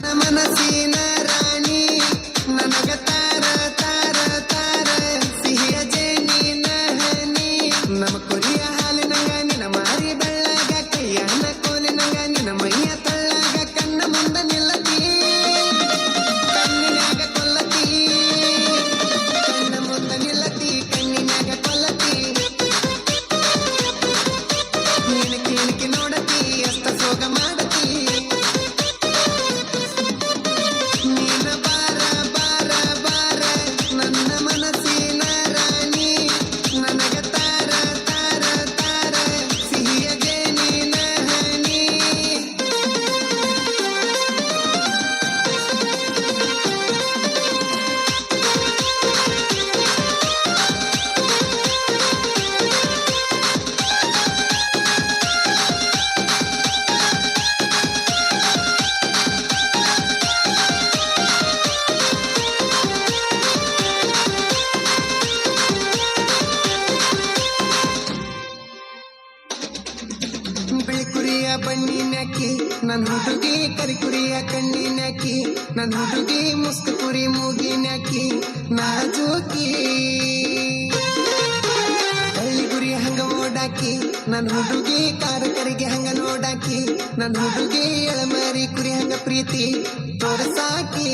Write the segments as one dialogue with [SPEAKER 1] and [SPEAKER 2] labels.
[SPEAKER 1] ಮನಸ್ಸಿನ ನುಡುಗಿ ಕರಿಕುರಿಯ ಕಣ್ಣಿನಕಿ ನನ್ನ ನುಡುಗಿ ಮುಸ್ಕು ಕುರಿ ಮೂಗಿನಕಿ ನಾಜೂಕಿ ಹಳ್ಳಿ ಗುರಿ ಹಂಗ ಓಡಾಕಿ ನನ್ನ ಹುಡುಗಿ ಕಾರು ಕರಿಗೆ ಹಂಗ ನೋಡಾಕಿ ನನ್ನ ಹುಡುಗಿ ಎಳಮರಿ ಕುರಿ ಹಂಗ ಪ್ರೀತಿ ತೋರಸಾಕಿ.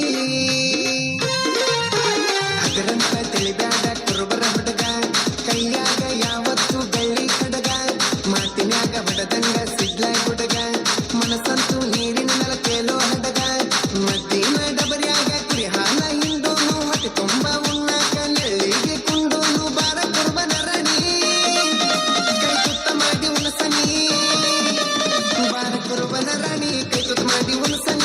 [SPEAKER 1] you wanna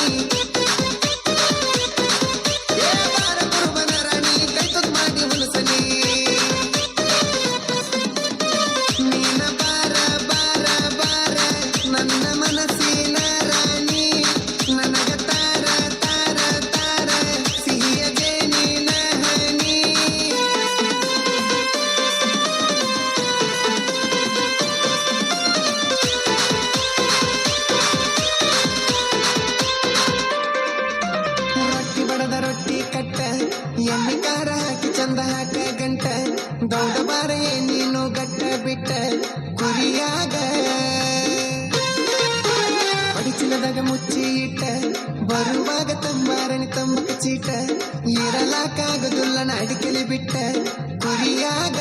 [SPEAKER 1] ಕಸಿಟ ಇರಲಕ್ಕಾಗದುಲ್ಲ ನಡಿಕೆಲಿ ಬಿಟ್ಟ ಗುರಿಯಾದ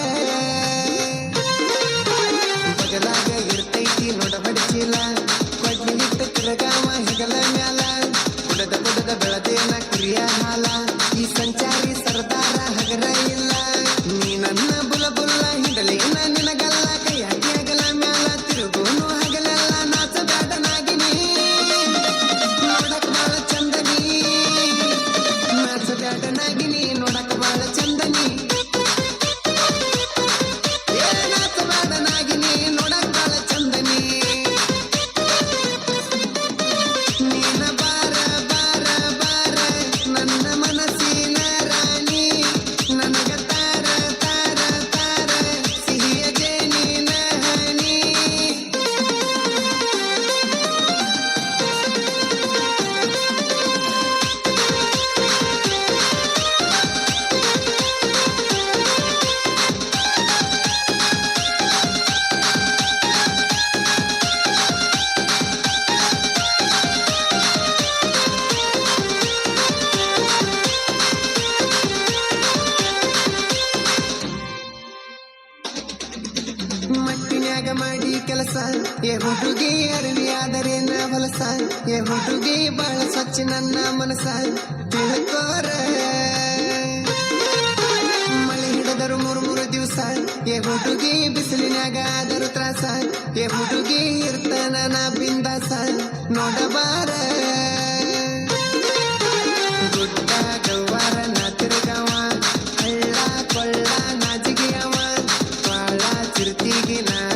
[SPEAKER 1] ಮನ್ಯಾಗ ಮಾಡಿ ಕೆಲಸ. ಏ ಹುಡುಗಿ ಅರಿವಿ ಆದರೆ ನಾ ಏ ಹುಡುಗಿ ಬಹಳ ಸ್ವಚ್ಛ ನನ್ನ ಮನಸ. ತಿಳ್ಕೋರ. ಮಳೆ ಹಿಡಿದರು ಮೂರು ಮೂರು ದಿವಸ. ಏ ಹುಡುಗಿ ಬಿಸಿಲಿನಾಗ ಆದರು ತ್ರಾಸ. ಏ ಹುಡುಗಿ ಇರ್ತಾನ ನಾ ಬಿಂದಾಸ. ನೋಡಬಾರ ತಿರುಗವ. ಹಳ್ಳ ಕೊಳ್ಳ ನಾಜಿಗೆಯವ ಬಾಳ ಚಿರ್ತಿಗೆ